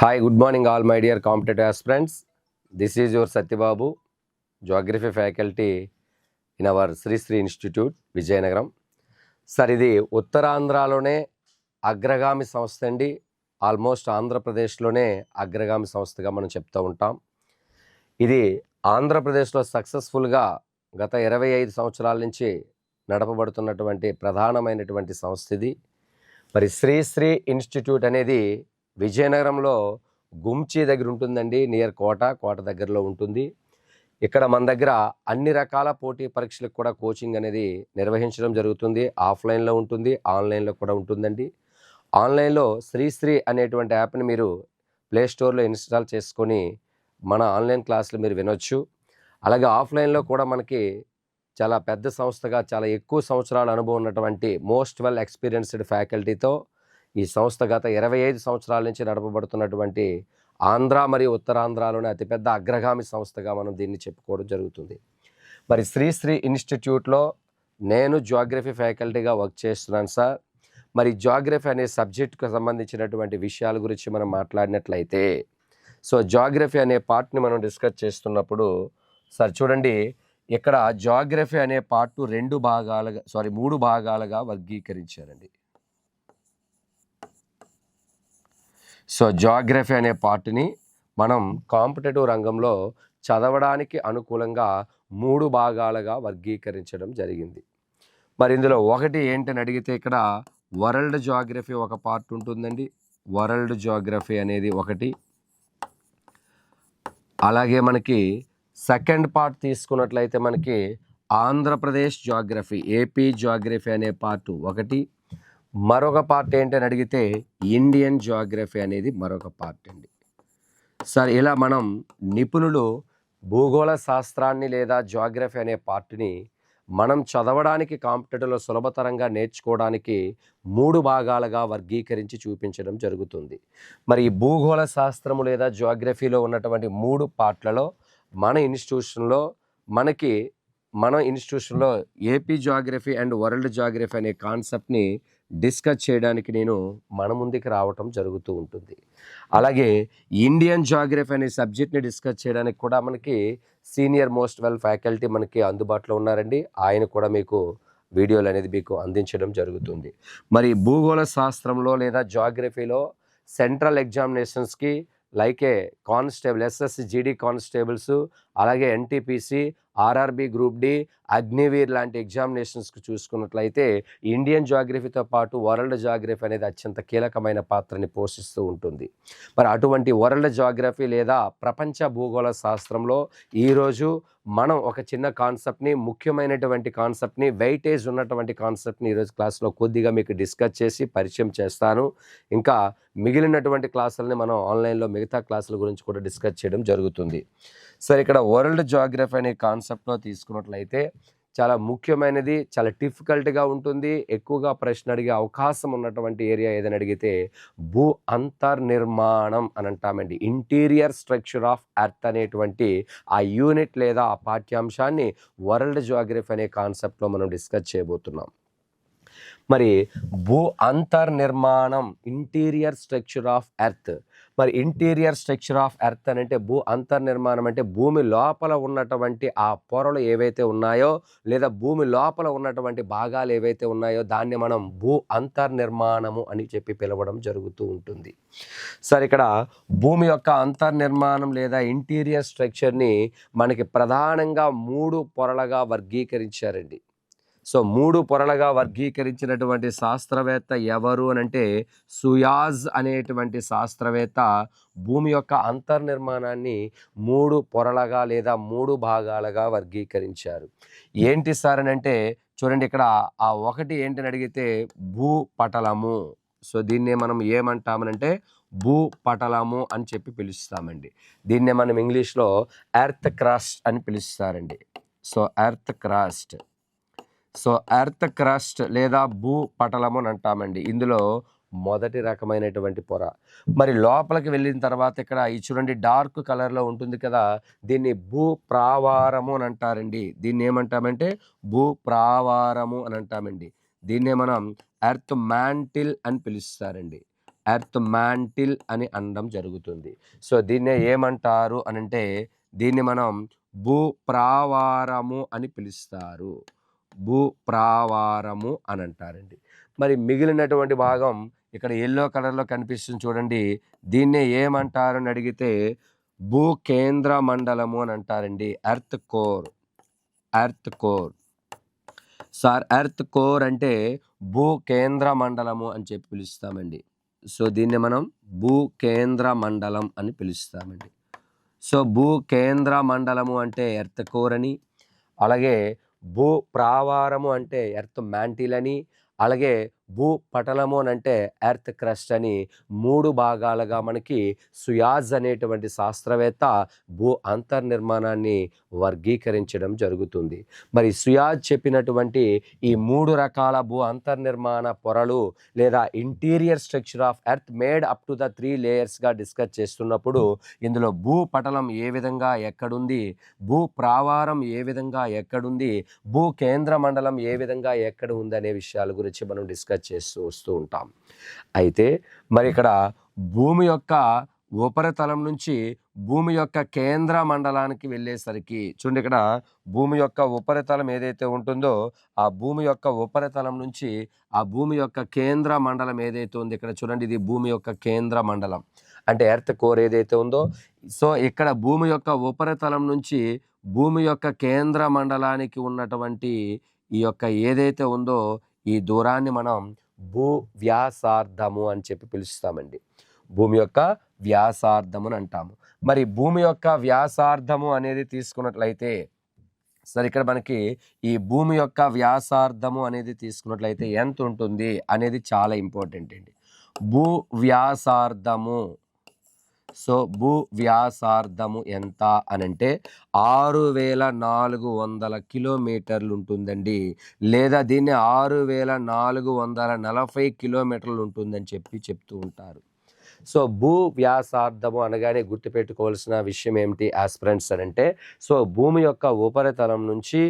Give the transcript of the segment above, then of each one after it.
Hi good morning all my dear competitive aspirants this is your Satyababu geography faculty in our Sri Sri institute Vizianagaram sir ఇది ఉత్తరాంధ్రలోనే అగ్రగామి సంస్థ అండి. Almost ఆంధ్రప్రదేశ్లోనే అగ్రగామి సంస్థగా మనం చెప్తూ ఉంటాం. ఇది ఆంధ్రప్రదేశ్లో సక్సెస్ఫుల్గా గత ఇరవై ఐదు సంవత్సరాల నుంచి నడపబడుతున్నటువంటి ప్రధానమైనటువంటి సంస్థ ఇది. మరి శ్రీ శ్రీ ఇన్స్టిట్యూట్ అనేది విజయనగరంలో గుంచి దగ్గర ఉంటుందండి నియర్ కోట. కోట దగ్గరలో ఉంటుంది. ఇక్కడ మన దగ్గర అన్ని రకాల పోటీ పరీక్షలకు కూడా కోచింగ్ అనేది నిర్వహించడం జరుగుతుంది. ఆఫ్లైన్లో ఉంటుంది ఆన్లైన్లో కూడా ఉంటుందండి. ఆన్లైన్లో శ్రీశ్రీ అనేటువంటి యాప్ని మీరు ప్లే స్టోర్లో ఇన్స్టాల్ చేసుకొని మన ఆన్లైన్ క్లాసులు మీరు వినొచ్చు. అలాగే ఆఫ్లైన్లో కూడా మనకి చాలా పెద్ద సంస్థగా చాలా ఎక్కువ సంవత్సరాల అనుభవం ఉన్నటువంటి మోస్ట్ వెల్ ఎక్స్పీరియన్స్డ్ ఫ్యాకల్టీతో ఈ సంస్థ గత ఇరవై ఐదు సంవత్సరాల నుంచి నడపబడుతున్నటువంటి ఆంధ్ర మరియు ఉత్తరాంధ్రలోనే అతిపెద్ద అగ్రగామి సంస్థగా మనం దీన్ని చెప్పుకోవడం జరుగుతుంది. మరి శ్రీశ్రీ ఇన్స్టిట్యూట్లో నేను జాగ్రఫీ ఫ్యాకల్టీగా వర్క్ చేస్తున్నాను సార్. మరి జాగ్రఫీ అనే సబ్జెక్టుకు సంబంధించినటువంటి విషయాల గురించి మనం మాట్లాడినట్లయితే సో జాగ్రఫీ అనే పార్ట్ని మనం డిస్కస్ చేస్తున్నప్పుడు సార్ చూడండి ఇక్కడ జాగ్రఫీ అనే పార్ట్ రెండు భాగాలుగా సారీ మూడు భాగాలుగా వర్గీకరించారండి. సో జాగ్రఫీ అనే పార్ట్ని మనం కాంపిటేటివ్ రంగంలో చదవడానికి అనుకూలంగా మూడు భాగాలుగా వర్గీకరించడం జరిగింది. మరి ఇందులో ఒకటి ఏంటని అడిగితే ఇక్కడ వరల్డ్ జాగ్రఫీ ఒక పార్ట్ ఉంటుందండి. వరల్డ్ జాగ్రఫీ అనేది ఒకటి. అలాగే మనకి సెకండ్ పార్ట్ తీసుకున్నట్లయితే మనకి ఆంధ్రప్రదేశ్ జాగ్రఫీ ఏపీ జాగ్రఫీ అనే పార్ట్ ఒకటి. మరొక పార్ట్ ఏంటని అడిగితే ఇండియన్ జాగ్రఫీ అనేది మరొక పార్ట్ అండి. సార్ ఇలా మనం నిపుణులు భూగోళ శాస్త్రాన్ని లేదా జాగ్రఫీ అనే పార్ట్ని మనం చదవడానికి కాంపిటేటివ్లో సులభతరంగా నేర్చుకోవడానికి మూడు భాగాలుగా వర్గీకరించి చూపించడం జరుగుతుంది. మరి ఈ భూగోళ శాస్త్రము లేదా జాగ్రఫీలో ఉన్నటువంటి మూడు పార్ట్లలో మన ఇన్స్టిట్యూషన్లో మనకి మన ఇన్స్టిట్యూషన్లో AP geography and world geography అనే కాన్సెప్ట్ని డిస్కస్ చేయడానికి నేను మన ముందుకు రావటం జరుగుతూ ఉంటుంది. అలాగే ఇండియన్ జాగ్రఫీ అనే సబ్జెక్ట్ని డిస్కస్ చేయడానికి కూడా మనకి సీనియర్ మోస్ట్ వెల్ ఫ్యాకల్టీ మనకి అందుబాటులో ఉన్నారండి. ఆయన కూడా మీకు వీడియోలు అనేది మీకు అందించడం జరుగుతుంది. మరి భూగోళ శాస్త్రంలో లేదా జాగ్రఫీలో సెంట్రల్ ఎగ్జామినేషన్స్కి లైకే కానిస్టేబుల్ ఎస్ఎస్సి జీడీ కానిస్టేబుల్స్ అలాగే NTPC RRB group D Agniveer లాంటి ఎగ్జామినేషన్స్కి చూసుకున్నట్లయితే ఇండియన్ జాగ్రఫీతో పాటు వరల్డ్ జాగ్రఫీ అనేది అత్యంత కీలకమైన పాత్రని పోషిస్తూ ఉంటుంది. మరి అటువంటి వరల్డ్ జాగ్రఫీ లేదా ప్రపంచ భూగోళ శాస్త్రంలో ఈరోజు మనం ఒక చిన్న కాన్సెప్ట్ని ముఖ్యమైనటువంటి కాన్సెప్ట్ని వెయిటేజ్ ఉన్నటువంటి కాన్సెప్ట్ని ఈరోజు క్లాస్లో కొద్దిగా మీకు డిస్కస్ చేసి పరిచయం చేస్తాను. ఇంకా మిగిలినటువంటి క్లాసులని మనం ఆన్లైన్లో మిగతా క్లాసుల గురించి కూడా డిస్కస్ చేయడం జరుగుతుంది. సరే ఇక్కడ వరల్డ్ జాగ్రఫీ అనే కాన్సెప్ట్లో తీసుకున్నట్లయితే చాలా ముఖ్యమైనది చాలా డిఫికల్ట్గా ఉంటుంది ఎక్కువగా ప్రశ్న అడిగే అవకాశం ఉన్నటువంటి ఏరియా ఏదని అడిగితే భూ అంతర్నిర్మాణం అని అంటామండి. ఇంటీరియర్ స్ట్రక్చర్ ఆఫ్ ఎర్త్ అనేటువంటి ఆ యూనిట్ లేదా ఆ పాఠ్యాంశాన్ని వరల్డ్ జాగ్రఫీ అనే కాన్సెప్ట్లో మనం డిస్కస్ చేయబోతున్నాం. మరి భూ అంతర్నిర్మాణం ఇంటీరియర్ స్ట్రక్చర్ ఆఫ్ ఎర్త్ మరి ఇంటీరియర్ స్ట్రక్చర్ ఆఫ్ ఎర్త్ అని అంటే భూ అంతర్నిర్మాణం అంటే భూమి లోపల ఉన్నటువంటి ఆ పొరలు ఏవైతే ఉన్నాయో లేదా భూమి లోపల ఉన్నటువంటి భాగాలు ఏవైతే ఉన్నాయో దాన్ని మనం భూ అంతర్నిర్మాణము అని చెప్పి పిలవడం జరుగుతూ ఉంటుంది. సరే ఇక్కడ భూమి యొక్క అంతర్నిర్మాణం లేదా ఇంటీరియర్ స్ట్రక్చర్ని మనకి ప్రధానంగా మూడు పొరలుగా వర్గీకరించారండి. సో మూడు పొరలుగా వర్గీకరించినటువంటి శాస్త్రవేత్త ఎవరు అని అంటే సుయాజ్ అనేటువంటి శాస్త్రవేత్త భూమి యొక్క అంతర్నిర్మాణాన్ని మూడు పొరలుగా లేదా మూడు భాగాలుగా వర్గీకరించారు. ఏంటి సార్ అని అంటే చూడండి ఇక్కడ ఆ ఒకటి ఏంటని అడిగితే భూపటలము. సో దీన్నే మనం ఏమంటామనంటే భూపటలము అని చెప్పి పిలుస్తామండి. దీన్నే మనం ఇంగ్లీష్లో ఎర్త్ క్రాస్ట్ అని పిలుస్తారండి. So earth crust. So earth crust లేదా భూ పటలము అని అంటామండి. ఇందులో మొదటి రకమైనటువంటి పొర. మరి లోపలికి వెళ్ళిన తర్వాత ఇక్కడ ఈ చూడండి డార్క్ కలర్లో ఉంటుంది కదా దీన్ని భూ ప్రావారము అని అంటారండి. దీన్ని ఏమంటామంటే భూ ప్రావారము అని అంటామండి. దీన్నే మనం ఎర్త్ మ్యాంటిల్ అని పిలుస్తారండి. ఎర్త్ మ్యాంటిల్ అని అనడం జరుగుతుంది. సో దీన్నే ఏమంటారు అని అంటే దీన్ని మనం భూ ప్రావారము అని పిలుస్తారు. భూ ప్రావారము అని అంటారండి మరి మిగిలినటువంటి భాగం ఇక్కడ ఎల్లో కలర్లో కనిపిస్తుంది చూడండి. దీన్నే ఏమంటారు అని అడిగితే భూ కేంద్ర మండలము అని అంటారండి. Earth core earth core. Sir earth core అంటే భూ కేంద్ర మండలము అని చెప్పి పిలుస్తామండి. సో దీన్ని మనం భూ కేంద్ర మండలం అని పిలుస్తామండి. సో భూ కేంద్ర మండలము అంటే ఎర్త్ కోర్ అని అలాగే భూ ప్రావారము అంటే ఎర్త్ మ్యాంటిల్ అని అలాగే భూ పటలము అని అంటే ఎర్త్ క్రస్ట్ అని మూడు భాగాలుగా మనకి సుయాజ్ అనేటువంటి శాస్త్రవేత్త భూ అంతర్నిర్మాణాన్ని వర్గీకరించడం జరుగుతుంది. మరి సుయాజ్ చెప్పినటువంటి ఈ మూడు రకాల భూ అంతర్నిర్మాణ పొరలు లేదా interior structure of earth made up to the three లేయర్స్గా discuss చేస్తున్నప్పుడు ఇందులో భూ పటలం ఏ విధంగా ఎక్కడుంది? భూ ప్రావారం ఏ విధంగా ఎక్కడుంది? భూ కేంద్ర మండలం ఏ విధంగా ఎక్కడ ఉంది అనే విషయాల గురించి మనం డిస్కస్ చేస్తూ వస్తూ ఉంటాం. అయితే మరి ఇక్కడ భూమి యొక్క ఉపరితలం నుంచి భూమి యొక్క కేంద్ర మండలానికి వెళ్ళేసరికి చూడండి ఇక్కడ భూమి యొక్క ఉపరితలం ఏదైతే ఉంటుందో ఆ భూమి యొక్క ఉపరితలం నుంచి ఆ భూమి యొక్క కేంద్ర మండలం ఏదైతే ఉందో ఇక్కడ చూడండి ఇది భూమి యొక్క కేంద్ర మండలం. అంటే ఎర్త్ కోర్ ఏదైతే ఉందో సో ఇక్కడ భూమి యొక్క ఉపరితలం నుంచి భూమి యొక్క కేంద్ర మండలానికి ఉన్నటువంటి ఈ యొక్క ఏదైతే ఉందో ఈ దూరాన్ని మనం భూ వ్యాసార్థము అని చెప్పి పిలుస్తామండి. భూమి యొక్క వ్యాసార్థము అని అంటాము. మరి భూమి యొక్క వ్యాసార్థము అనేది తీసుకున్నట్లయితే సరే ఇక్కడ మనకి ఈ భూమి యొక్క వ్యాసార్థము అనేది తీసుకున్నట్లయితే ఎంత ఉంటుంది అనేది చాలా ఇంపార్టెంట్ అండి. భూ వ్యాసార్థము సో భూ వ్యాసార్థము ఎంత అని అంటే ఆరు వేల నాలుగు వందల కిలోమీటర్లు ఉంటుందండి లేదా దీన్ని ఆరు వేల నాలుగు వందల నలభై కిలోమీటర్లు ఉంటుందని చెప్పి చెప్తూ ఉంటారు. సో భూ వ్యాసార్థము అనగానే గుర్తుపెట్టుకోవాల్సిన విషయం ఏమిటి? ఆస్పిరెంట్స్ అని అంటే సో భూమి యొక్క ఉపరితలం నుంచి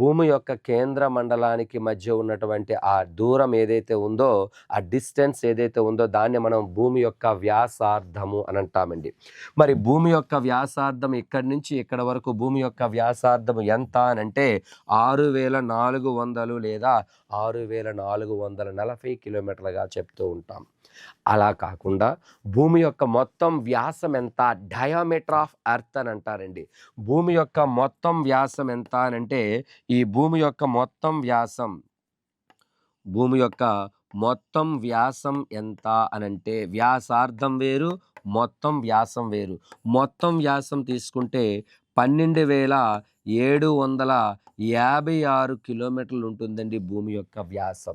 భూమి యొక్క కేంద్ర మండలానికి మధ్య ఉన్నటువంటి ఆ దూరం ఏదైతే ఉందో ఆ డిస్టెన్స్ ఏదైతే ఉందో దాన్ని మనం భూమి యొక్క వ్యాసార్థము అని అంటామండి. మరి భూమి యొక్క వ్యాసార్థం ఇక్కడి నుంచి ఇక్కడ వరకు భూమి యొక్క వ్యాసార్థం ఎంత అని అంటే ఆరు వేల నాలుగు వందలు లేదా ఆరు వేల నాలుగు వందల నలభై కిలోమీటర్లుగా చెప్తూ ఉంటాం. అలా కాకుండా భూమి యొక్క మొత్తం వ్యాసం ఎంత? డయామీటర్ ఆఫ్ అర్త్ అని అంటారండి. భూమి యొక్క మొత్తం వ్యాసం ఎంత అని అంటే ఈ భూమి యొక్క మొత్తం వ్యాసం భూమి యొక్క మొత్తం వ్యాసం ఎంత అని అంటే వ్యాసార్థం వేరు మొత్తం వ్యాసం వేరు. మొత్తం వ్యాసం తీసుకుంటే పన్నెండు వేల ఏడు వందల యాభై ఆరు కిలోమీటర్లు ఉంటుందండి భూమి యొక్క వ్యాసం.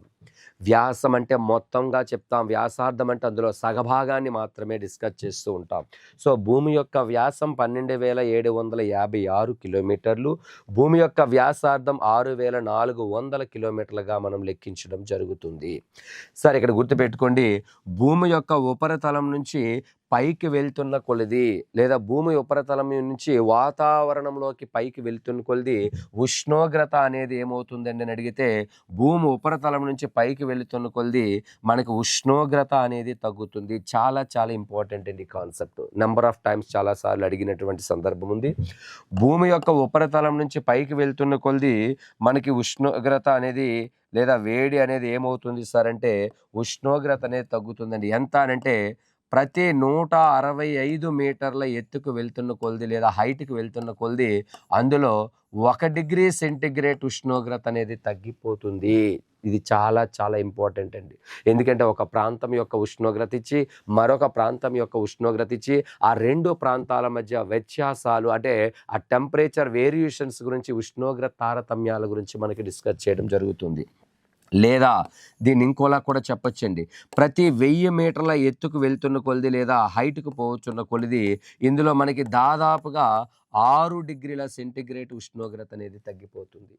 వ్యాసం అంటే మొత్తంగా చెప్తాం. వ్యాసార్థం అంటే అందులో సగభాగాన్ని మాత్రమే డిస్కస్ చేస్తూ ఉంటాం. సో భూమి యొక్క వ్యాసం పన్నెండు వేల ఏడు వందల యాభై ఆరు కిలోమీటర్లు. భూమి యొక్క వ్యాసార్థం ఆరు వేల నాలుగు వందల కిలోమీటర్లుగా మనం లెక్కించడం జరుగుతుంది. సరే ఇక్కడ గుర్తుపెట్టుకోండి. భూమి యొక్క ఉపరితలం నుంచి పైకి వెళ్తున్న కొలిది లేదా భూమి ఉపరితలం నుంచి వాతావరణంలోకి పైకి వెళ్తున్న కొలిది ఉష్ణోగ్రత అనేది ఏమవుతుందండి అని అడిగితే భూమి ఉపరితలం నుంచి పైకి వెళుతున్న కొలిది మనకి ఉష్ణోగ్రత అనేది తగ్గుతుంది. చాలా చాలా ఇంపార్టెంట్ అండి కాన్సెప్ట్. నెంబర్ ఆఫ్ టైమ్స్ చాలాసార్లు అడిగినటువంటి సందర్భం ఉంది. భూమి యొక్క ఉపరితలం నుంచి పైకి వెళ్తున్న కొలిది మనకి ఉష్ణోగ్రత అనేది లేదా వేడి అనేది ఏమవుతుంది సార్ అంటే ఉష్ణోగ్రత అనేది తగ్గుతుందండి. ఎంత అని అంటే ప్రతి నూట అరవై ఐదు మీటర్ల ఎత్తుకు వెళ్తున్న కొలిది లేదా హైట్కి వెళ్తున్న కొలిది అందులో ఒక డిగ్రీ సెంటిగ్రేడ్ ఉష్ణోగ్రత అనేది తగ్గిపోతుంది. ఇది చాలా చాలా ఇంపార్టెంట్ అండి. ఎందుకంటే ఒక ప్రాంతం యొక్క ఉష్ణోగ్రత ఇచ్చి మరొక ప్రాంతం యొక్క ఉష్ణోగ్రత ఇచ్చి ఆ రెండు ప్రాంతాల మధ్య వ్యత్యాసాలు అంటే ఆ టెంపరేచర్ వేరియేషన్స్ గురించి ఉష్ణోగ్రత తారతమ్యాల గురించి మనకి డిస్కస్ చేయడం జరుగుతుంది. లేదా దీన్ని ఇంకోలా కూడా చెప్పొచ్చండి. ప్రతి వెయ్యి మీటర్ల ఎత్తుకు వెళ్తున్న కొలిది లేదా హైట్కు పోవచ్చున్న కొలిది ఇందులో మనకి దాదాపుగా ఆరు డిగ్రీల సెంటిగ్రేడ్ ఉష్ణోగ్రత అనేది తగ్గిపోతుంది.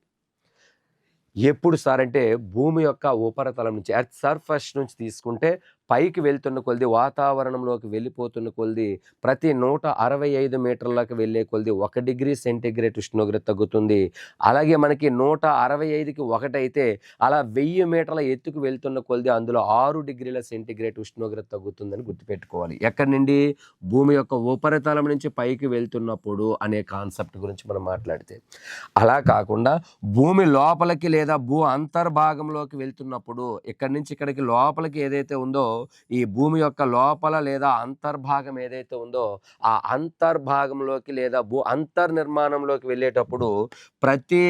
ఎప్పుడు సార్ అంటే భూమి యొక్క ఉపరితలం నుంచి ఎర్త్ సర్ఫస్ నుంచి తీసుకుంటే పైకి వెళ్తున్న కొలిది వాతావరణంలోకి వెళ్ళిపోతున్న కొలిది ప్రతి నూట అరవై ఐదు మీటర్లకు వెళ్ళే కొలిది ఒక డిగ్రీ సెంటీగ్రేడ్ ఉష్ణోగ్రత తగ్గుతుంది. అలాగే మనకి నూట అరవై ఐదుకి ఒకటైతే అలా వెయ్యి మీటర్ల ఎత్తుకు వెళ్తున్న కొలిది అందులో ఆరు డిగ్రీల సెంటీగ్రేడ్ ఉష్ణోగ్రత తగ్గుతుందని గుర్తుపెట్టుకోవాలి. ఎక్కడి నుండి? భూమి యొక్క ఉపరితలం నుంచి పైకి వెళ్తున్నప్పుడు అనే కాన్సెప్ట్ గురించి మనం మాట్లాడితే. అలా కాకుండా భూమి లోపలికి లేదా భూ అంతర్భాగంలోకి వెళ్తున్నప్పుడు ఇక్కడి నుంచి ఇక్కడికి లోపలికి ఏదైతే ఉందో ఈ భూమి యొక్క లోపల లేదా అంతర్భాగం ఏదైతే ఉందో ఆ అంతర్భాగంలోకి లేదా భూ అంతర్నిర్మాణంలోకి వెళ్ళేటప్పుడు ప్రతి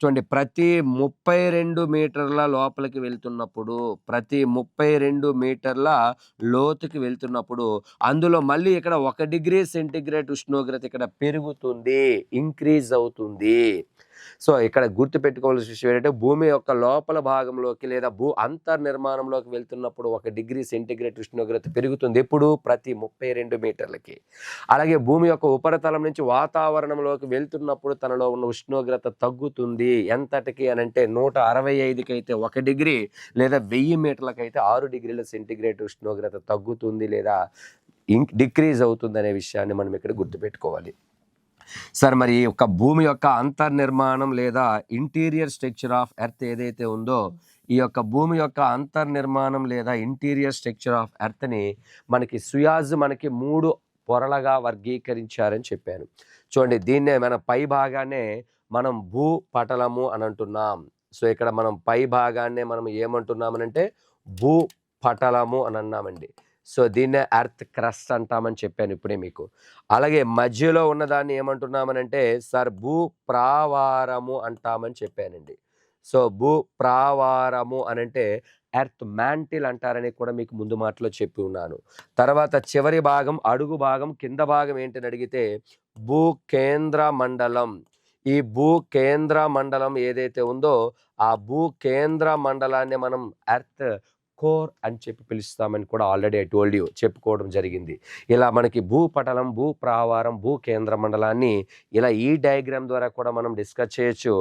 చూడండి ప్రతి ముప్పై రెండు మీటర్ల లోపలికి వెళ్తున్నప్పుడు ప్రతి ముప్పై రెండు మీటర్ల లోతుకి వెళ్తున్నప్పుడు అందులో మళ్ళీ ఇక్కడ ఒక డిగ్రీ సెంటీగ్రేడ్ ఉష్ణోగ్రత ఇక్కడ పెరుగుతుంది ఇంక్రీజ్ అవుతుంది. సో ఇక్కడ గుర్తు పెట్టుకోవాల్సిన విషయం ఏంటంటే భూమి యొక్క లోపల భాగంలోకి లేదా భూ అంతర్నిర్మాణంలోకి వెళ్తున్నప్పుడు ఒక డిగ్రీ సెంటిగ్రేడ్ ఉష్ణోగ్రత పెరుగుతుంది ఎప్పుడు? ప్రతి ముప్పై రెండు మీటర్లకి. అలాగే భూమి యొక్క ఉపరితలం నుంచి వాతావరణంలోకి వెళ్తున్నప్పుడు తనలో ఉన్న ఉష్ణోగ్రత తగ్గుతుంది. ఎంతటికి అని అంటే నూట అరవై ఐదుకి అయితే ఒక డిగ్రీ లేదా వెయ్యి మీటర్లకైతే ఆరు డిగ్రీల సెంటిగ్రేడ్ ఉష్ణోగ్రత తగ్గుతుంది లేదా ఇంక్ డిక్రీజ్ అవుతుంది అనే విషయాన్ని మనం ఇక్కడ గుర్తుపెట్టుకోవాలి. సార్ మరి ఈ యొక్క భూమి యొక్క అంతర్నిర్మాణం లేదా ఇంటీరియర్ స్ట్రక్చర్ ఆఫ్ ఎర్త్ ఏదైతే ఉందో ఈ యొక్క భూమి యొక్క అంతర్నిర్మాణం లేదా ఇంటీరియర్ స్ట్రక్చర్ ఆఫ్ ఎర్త్ని మనకి సుయాజ్ మనకి మూడు పొరలుగా వర్గీకరించారని చెప్పాను. చూడండి దీన్నే మన పై భాగాన్నే మనం భూ పటలము అని అంటున్నాం. సో ఇక్కడ మనం పై భాగాన్నే మనం ఏమంటున్నామనంటే భూ పటలము అని అన్నామండి. సో దీన్నే ఎర్త్ క్రస్ట్ అంటామని చెప్పాను ఇప్పుడే మీకు. అలాగే మధ్యలో ఉన్నదాన్ని ఏమంటున్నామనంటే సార్ భూ ప్రావారము అంటామని చెప్పానండి. సో భూ ప్రావారము అనంటే ఎర్త్ మ్యాంటిల్ అంటారని కూడా మీకు ముందు మాటలో చెప్పి ఉన్నాను. తర్వాత చివరి భాగం అడుగు భాగం కింద భాగం ఏంటని అడిగితే భూ కేంద్ర మండలం. ఈ భూ కేంద్ర మండలం ఏదైతే ఉందో ఆ భూ కేంద్ర మండలాన్ని మనం ఎర్త్ కోర్ అని చెప్పి పిలుస్తామని కూడా ఆల్రెడీ ఐ టోల్డ్ యూ చెప్పుకోవడం జరిగింది. ఇలా మనకి భూపటలం భూ ప్రావారం భూ కేంద్ర మండలాన్ని ఇలా ఈ డయాగ్రామ్ ద్వారా కూడా మనం డిస్కస్ చేయొచ్చు.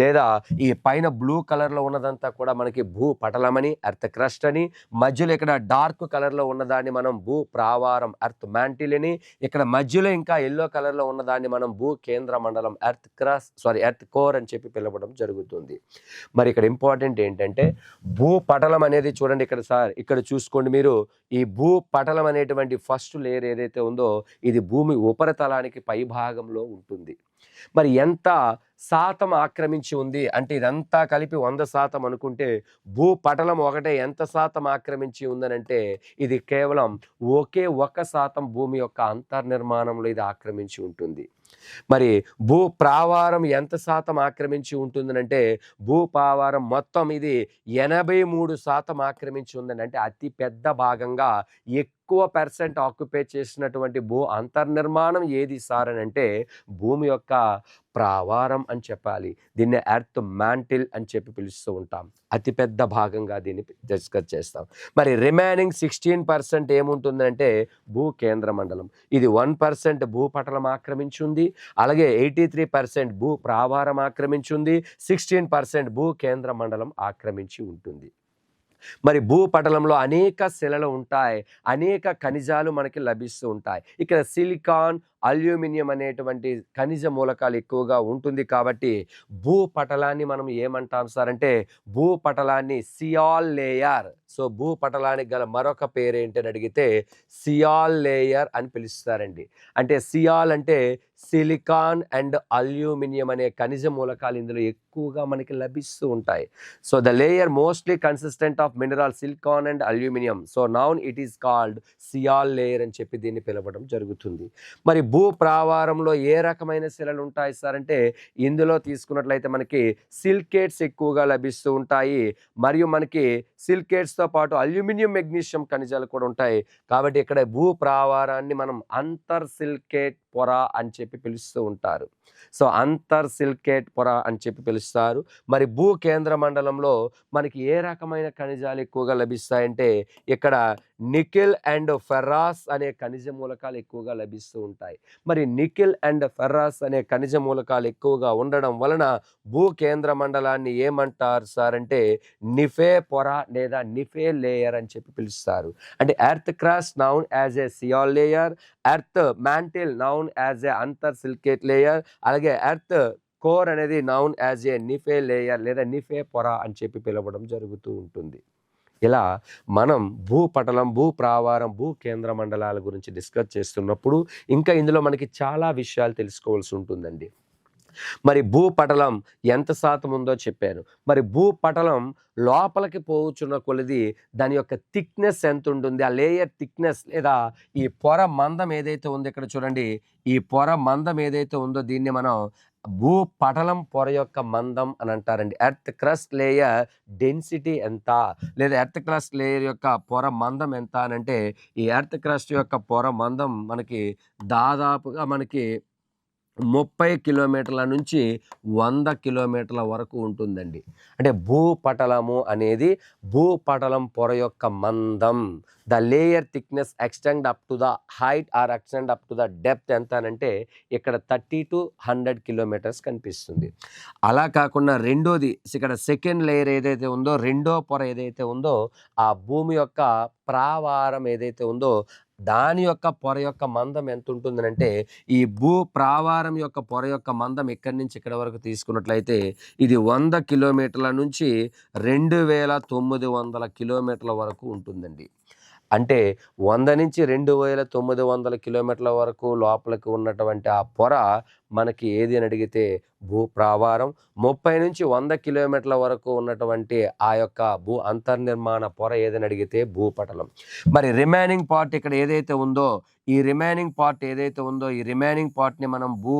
లేదా ఈ పైన బ్లూ కలర్లో ఉన్నదంతా కూడా మనకి భూ పటలమని ఎర్త్ క్రస్ట్ అని మధ్యలో ఇక్కడ డార్క్ కలర్లో ఉన్నదాన్ని మనం భూ ప్రావారం ఎర్త్ మ్యాంటిల్ అని ఇక్కడ మధ్యలో ఇంకా ఎల్లో కలర్లో ఉన్నదాన్ని మనం భూ కేంద్ర మండలం earth crust sorry earth core అని చెప్పి పిలవడం జరుగుతుంది. మరి ఇక్కడ ఇంపార్టెంట్ ఏంటంటే భూ పటలం అనేది చూడండి ఇక్కడ సార్ ఇక్కడ చూసుకోండి మీరు ఈ భూ పటలం అనేటువంటి ఫస్ట్ లేయర్ ఏదైతే ఉందో ఇది భూమి ఉపరితలానికి పై భాగంలో ఉంటుంది. మరి ఎంత శాతం ఆక్రమించి ఉంది? అంటే ఇదంతా కలిపి వంద శాతం అనుకుంటే భూ పటలం ఒకటే ఎంత శాతం ఆక్రమించి ఉందనంటే ఇది కేవలం ఒకే ఒక్క శాతం భూమి యొక్క అంతర్నిర్మాణంలో ఇది ఆక్రమించి ఉంటుంది. మరి భూ ప్రావారం ఎంత శాతం ఆక్రమించి ఉంటుందనంటే భూ ప్రావారం మొత్తం ఇది ఎనభై మూడు శాతం ఆక్రమించి ఉందని అంటే అతి పెద్ద భాగంగా ఎక్కువ ఎక్కువ పర్సెంట్ ఆక్యుపై చేసినటువంటి భూ అంతర్నిర్మాణం ఏది సార్ అని అంటే భూమి యొక్క ప్రావారం అని చెప్పాలి. దీన్ని ఎర్త్ మ్యాంటిల్ అని చెప్పి పిలుస్తూ ఉంటాం. అతిపెద్ద భాగంగా దీన్ని డిస్కస్ చేస్తాం. మరి రిమైనింగ్ సిక్స్టీన్ పర్సెంట్ ఏముంటుందంటే భూ కేంద్ర మండలం. ఇది వన్ పర్సెంట్ భూపటలం ఆక్రమించింది. అలాగే ఎయిటీ త్రీ పర్సెంట్ భూ ప్రావారం ఆక్రమించింది. సిక్స్టీన్ పర్సెంట్ భూ కేంద్ర మండలం ఆక్రమించి ఉంటుంది. మరి భూపటలంలో అనేక శిలలు ఉంటాయి. అనేక ఖనిజాలు మనకి లభిస్తూ ఉంటాయి. ఇక్కడ సిలికాన్ అల్యూమినియం అనేటువంటి ఖనిజ మూలకాలు ఎక్కువగా ఉంటుంది కాబట్టి భూపటలాన్ని మనం ఏమంటాం సార్ అంటే భూపటలాన్ని సియాల్ లేయర్. సో భూపటలానికి గల మరొక పేరు ఏంటని అడిగితే సియాల్ లేయర్ అని పిలుస్తారండి. అంటే సియాల్ అంటే సిలికాన్ అండ్ అల్యూమినియం అనే ఖనిజ మూలకాలు ఇందులో ఎక్కువగా మనకి లభిస్తూ ఉంటాయి. So the layer mostly consistent of mineral silicon and aluminium. So known it is called sial layer అని చెప్పి దీన్ని పిలవడం జరుగుతుంది. మరి భూ ప్రావారంలో ఏ రకమైన శిలలు ఉంటాయి సార్? అంటే ఇందులో తీసుకున్నట్లయితే మనకి సిల్కేట్స్ ఎక్కువగా లభిస్తూ ఉంటాయి. మరియు మనకి సిల్కేట్స్తో పాటు అల్యూమినియం మెగ్నీషియం ఖనిజాలు కూడా ఉంటాయి. కాబట్టి ఇక్కడ భూ ప్రావారాన్ని మనం అంతర్ సిల్కేట్ పొర అని చెప్పి పిలుస్తూ ఉంటారు. సో అంతర్ సిల్కేట్ పొర అని చెప్పి పిలుస్తారు. మరి భూ కేంద్ర మండలంలో మనకి ఏ రకమైన ఖనిజాలు ఎక్కువగా లభిస్తాయంటే ఇక్కడ నికిల్ అండ్ ఫెర్రాస్ అనే ఖనిజ మూలకాలు ఎక్కువగా లభిస్తూ ఉంటాయి. మరి నికిల్ అండ్ ఫెర్రాస్ అనే ఖనిజ మూలకాలు ఎక్కువగా ఉండడం వలన భూ కేంద్ర మండలాన్ని ఏమంటారు సార్ అంటే నిఫే పొర లేదా నిఫే లేయర్ అని చెప్పి పిలుస్తారు. అంటే earth crust known as a sial layer earth mantle known as a అంతర్ సిల్కేట్ లేయర్ అలాగే ఎర్త్ కోర్ అనేది known as a nife layer లేదా నిఫే పొర అని చెప్పి పిలవడం జరుగుతూ ఉంటుంది. ఇలా మనం భూపటలం భూ ప్రావారం భూ కేంద్ర మండలాల గురించి డిస్కస్ చేస్తున్నప్పుడు ఇంకా ఇందులో మనకి చాలా విషయాలు తెలుసుకోవాల్సి ఉంటుందండి. మరి భూపటలం ఎంత శాతం ఉందో చెప్పాను. మరి భూపటలం లోపలికి పోవుచున్న కొలిది దాని యొక్క థిక్నెస్ ఎంత ఉంటుంది? ఆ లేయర్ థిక్నెస్ లేదా ఈ పొర మందం ఏదైతే ఉందో ఇక్కడ చూడండి. ఈ పొర మందం ఏదైతే ఉందో దీన్ని మనం భూపటలం పొర యొక్క మందం అని అంటారండి. ఎర్త్ క్రస్ట్ లేయర్ డెన్సిటీ ఎంత? లేదా ఎర్త్ క్రస్ట్ లేయర్ యొక్క పొర మందం ఎంత అని అంటే ఈ ఎర్త్ క్రస్ట్ యొక్క పొర మందం మనకి దాదాపుగా మనకి ముప్పై కిలోమీటర్ల నుంచి వంద కిలోమీటర్ల వరకు ఉంటుందండి. అంటే భూపటలము అనేది భూపటలం పొర యొక్క మందం. The layer thickness extend up to the height or extend up to the depth ఎంత అంటే ఇక్కడ థర్టీ టు హండ్రెడ్ కిలోమీటర్స్ కనిపిస్తుంది. అలా కాకుండా రెండోది ఇక్కడ సెకండ్ లేయర్ ఏదైతే ఉందో రెండో పొర ఏదైతే ఉందో ఆ భూమి యొక్క ప్రావారం ఏదైతే ఉందో దాని యొక్క పొర యొక్క మందం ఎంత ఉంటుందనంటే ఈ భూ ప్రావారం యొక్క పొర యొక్క మందం ఇక్కడి నుంచి ఇక్కడ వరకు తీసుకున్నట్లయితే ఇది వంద కిలోమీటర్ల నుంచి రెండు వేల తొమ్మిది వందల కిలోమీటర్ల వరకు ఉంటుందండి. అంటే వంద నుంచి రెండు వేల తొమ్మిది వందల కిలోమీటర్ల వరకు లోపలికి ఉన్నటువంటి ఆ పొర మనకి ఏది అని అడిగితే భూ ప్రావారం. ముప్పై నుంచి వంద కిలోమీటర్ల వరకు ఉన్నటువంటి ఆ యొక్క భూ అంతర్నిర్మాణ పొర ఏదని అడిగితే భూపటలం. మరి రిమైనింగ్ పార్ట్ ఇక్కడ ఏదైతే ఉందో ఈ రిమైనింగ్ పార్ట్ ఏదైతే ఉందో ఈ రిమైనింగ్ పార్ట్ని మనం భూ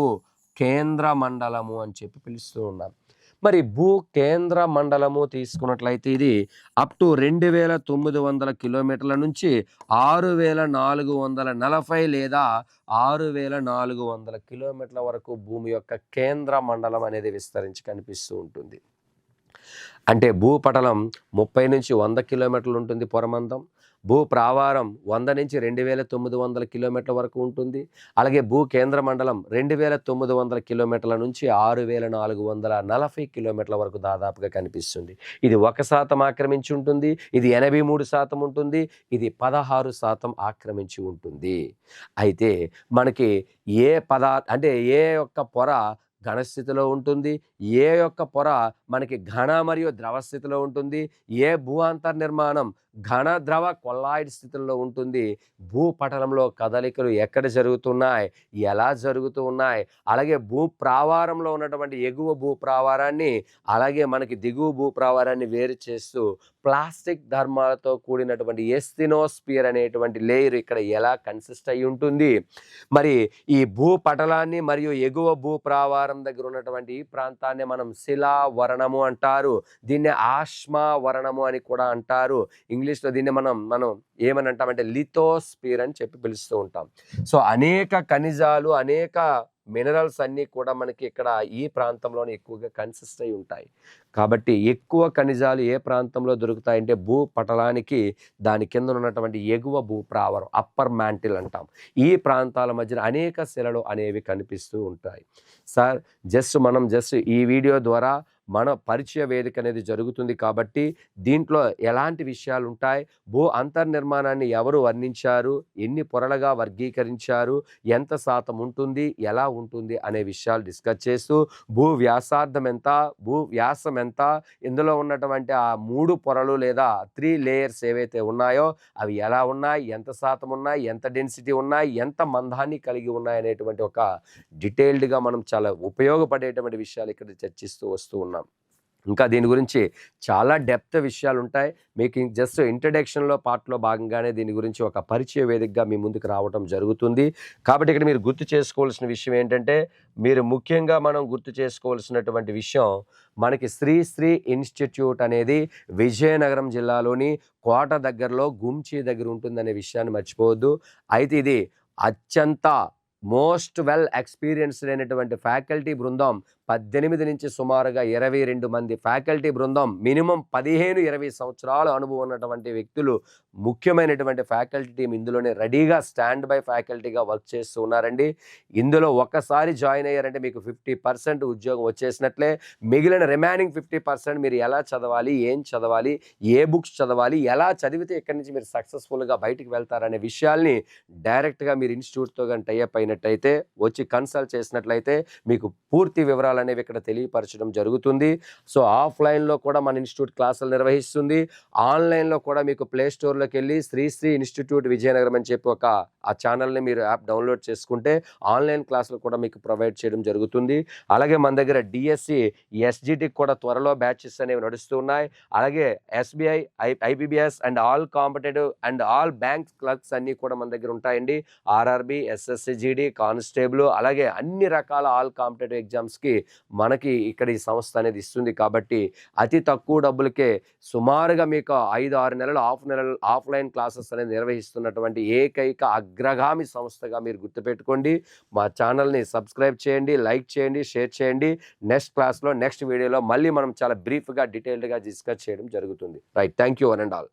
కేంద్ర మండలము అని చెప్పి పిలుస్తూ ఉన్నాం. మరి భూ కేంద్ర మండలము తీసుకున్నట్లయితే ఇది అప్ టు రెండు వేల తొమ్మిది వందల కిలోమీటర్ల నుంచి ఆరు వేల నాలుగు వందల నలభై లేదా ఆరు వేల నాలుగు వందల కిలోమీటర్ల వరకు భూమి యొక్క కేంద్ర మండలం అనేది విస్తరించి కనిపిస్తూ ఉంటుంది. అంటే భూపటలం ముప్పై నుంచి వంద కిలోమీటర్లు ఉంటుంది పొరమందం. భూ ప్రావారం వంద నుంచి రెండు వేల తొమ్మిది వందల కిలోమీటర్ల వరకు ఉంటుంది. అలాగే భూ కేంద్ర మండలం రెండు వేల తొమ్మిది వందల కిలోమీటర్ల నుంచి ఆరు వేల నాలుగు వందల నలభై కిలోమీటర్ల వరకు దాదాపుగా కనిపిస్తుంది. ఇది ఒక శాతం ఆక్రమించి ఉంటుంది ఇది ఎనభై మూడు శాతం ఉంటుంది ఇది పదహారు శాతం ఆక్రమించి ఉంటుంది. అయితే మనకి ఏ పదా అంటే ఏ యొక్క పొర ఘనస్థితిలో ఉంటుంది ఏ యొక్క పొర మనకి ఘన మరియు ద్రవ స్థితిలో ఉంటుంది. ఏ భూ అంతర్నిర్మాణం ఘన ద్రవ కొల్లాయిడ్ స్థితిలో ఉంటుంది. భూపటలంలో కదలికలు ఎక్కడ జరుగుతున్నాయి? ఎలా జరుగుతూ ఉన్నాయి? అలాగే భూ ప్రావారంలో ఉన్నటువంటి ఎగువ భూ ప్రావారాన్ని అలాగే మనకి దిగువ భూ ప్రావారాన్ని వేరు చేస్తూ ప్లాస్టిక్ ధర్మాలతో కూడినటువంటి ఎస్తినోస్పియర్ అనేటువంటి లేయర్ ఇక్కడ ఎలా కన్సిస్ట్ అయి ఉంటుంది? మరి ఈ భూపటలాన్ని మరియు ఎగువ భూ ప్రావారం దగ్గర ఉన్నటువంటి ఈ ప్రాంతాన్ని మనం శిలా వరణము అంటారు. దీన్ని ఆశ్మావరణము అని కూడా అంటారు. ఇంగ్లీష్లో దీన్ని మనం మనం ఏమని అంటామంటే లిథోస్పియర్ అని చెప్పి పిలుస్తూ ఉంటాం. సో అనేక ఖనిజాలు అనేక మినరల్స్ అన్నీ కూడా మనకి ఇక్కడ ఈ ప్రాంతంలోనే ఎక్కువగా కన్సిస్ట్ అయి ఉంటాయి. కాబట్టి ఎక్కువ ఖనిజాలు ఏ ప్రాంతంలో దొరుకుతాయంటే భూ పటలానికి దాని కింద ఉన్నటువంటి ఎగువ భూ ప్రావరం అప్పర్ మ్యాంటిల్ అంటాం. ఈ ప్రాంతాల మధ్యన అనేక శిలలు అనేవి కనిపిస్తూ ఉంటాయి. సార్ జస్ట్ మనం జస్ట్ ఈ వీడియో ద్వారా మన పరిచయ వేదిక అనేది జరుగుతుంది కాబట్టి దీంట్లో ఎలాంటి విషయాలు ఉంటాయి భూ అంతర్నిర్మాణాన్ని ఎవరు వర్ణించారు? ఎన్ని పొరలుగా వర్గీకరించారు? ఎంత శాతం ఉంటుంది? ఎలా ఉంటుంది? అనే విషయాలు డిస్కస్ చేస్తూ భూ వ్యాసార్థం ఎంత? భూ వ్యాసం ఎంత? ఇందులో ఉన్నటువంటి ఆ మూడు పొరలు లేదా త్రీ లేయర్స్ ఏవైతే ఉన్నాయో అవి ఎలా ఉన్నాయి? ఎంత శాతం ఉన్నాయి? ఎంత డెన్సిటీ ఉన్నాయి? ఎంత మందాన్ని కలిగి ఉన్నాయి? అనేటువంటి ఒక డీటెయిల్డ్గా మనం చాలా ఉపయోగపడేటువంటి విషయాలు ఇక్కడ చర్చిస్తూ వస్తూ ఉన్నాం. ఇంకా దీని గురించి చాలా డెప్త్ విషయాలు ఉంటాయి మీకు జస్ట్ ఇంట్రడక్షన్లో పార్ట్లో భాగంగానే దీని గురించి ఒక పరిచయ వేదికగా మీ ముందుకు రావడం జరుగుతుంది. కాబట్టి ఇక్కడ మీరు గుర్తు చేసుకోవాల్సిన విషయం ఏంటంటే మీరు ముఖ్యంగా మనం గుర్తు చేసుకోవాల్సినటువంటి విషయం మనకి శ్రీ శ్రీ ఇన్స్టిట్యూట్ అనేది విజయనగరం జిల్లాలోని కోట దగ్గరలో గుంచి దగ్గర ఉంటుందనే విషయాన్ని మర్చిపోవద్దు. అయితే ఇది అత్యంత మోస్ట్ వెల్ ఎక్స్పీరియన్స్డ్ అయినటువంటి ఫ్యాకల్టీ బృందం పద్దెనిమిది నుంచి సుమారుగా ఇరవై రెండు మంది ఫ్యాకల్టీ బృందం మినిమం పదిహేను ఇరవై సంవత్సరాల అనుభవం ఉన్నటువంటి వ్యక్తులు ముఖ్యమైనటువంటి ఫ్యాకల్టీ టీం ఇందులోనే రెడీగా స్టాండ్ బై ఫ్యాకల్టీగా వర్క్ చేస్తూ ఉన్నారండి. ఇందులో ఒక్కసారి జాయిన్ అయ్యారంటే మీకు ఫిఫ్టీ పర్సెంట్ ఉద్యోగం వచ్చేసినట్లే. మిగిలిన రిమైనింగ్ ఫిఫ్టీ పర్సెంట్ మీరు ఎలా చదవాలి ఏం చదవాలి ఏ బుక్స్ చదవాలి ఎలా చదివితే ఇక్కడి నుంచి మీరు సక్సెస్ఫుల్గా బయటికి వెళ్తారనే విషయాల్ని డైరెక్ట్గా మీరు ఇన్స్టిట్యూట్తో కానీ టైఅప్ అయినట్టయితే వచ్చి కన్సల్ట్ చేసినట్లయితే మీకు పూర్తి వివరాలు అనేవి ఇక్కడ తెలియపరచడం జరుగుతుంది. సో ఆఫ్లైన్లో కూడా మన ఇన్స్టిట్యూట్ క్లాసులు నిర్వహిస్తుంది. ఆన్లైన్లో కూడా మీకు ప్లే స్టోర్లోకి వెళ్ళి శ్రీశ్రీ ఇన్స్టిట్యూట్ విజయనగరం అని చెప్పి ఒక ఆ ఛానల్ని మీరు యాప్ డౌన్లోడ్ చేసుకుంటే ఆన్లైన్ క్లాసులు కూడా మీకు ప్రొవైడ్ చేయడం జరుగుతుంది. అలాగే మన దగ్గర డిఎస్సి ఎస్జిటికి కూడా త్వరలో బ్యాచెస్ అనేవి నడుస్తూ ఉన్నాయి. అలాగే SBI I IBPS and all competitive and all bank clerks అన్నీ కూడా మన దగ్గర ఉంటాయండి. ఆర్ఆర్బి ఎస్ఎస్సిజిడి కానిస్టేబుల్ అలాగే అన్ని రకాల ఆల్ కాంపిటేటివ్ ఎగ్జామ్స్కి మనకి ఇక్కడ ఈ సంస్థ అనేది ఇస్తుంది కాబట్టి అతి తక్కువ డబ్బులకే సుమారుగా మీకు ఐదు ఆరు నెలలు ఆఫ్ నెలలు ఆఫ్లైన్ క్లాసెస్ అనేది నిర్వహిస్తున్నటువంటి ఏకైక అగ్రగామి సంస్థగా మీరు గుర్తుపెట్టుకోండి. మా ఛానల్ని సబ్స్క్రైబ్ చేయండి లైక్ చేయండి షేర్ చేయండి. నెక్స్ట్ క్లాస్లో నెక్స్ట్ వీడియోలో మళ్ళీ మనం చాలా బ్రీఫ్గా డీటెయిల్డ్గా డిస్కస్ చేయడం జరుగుతుంది. Right thank you one and all.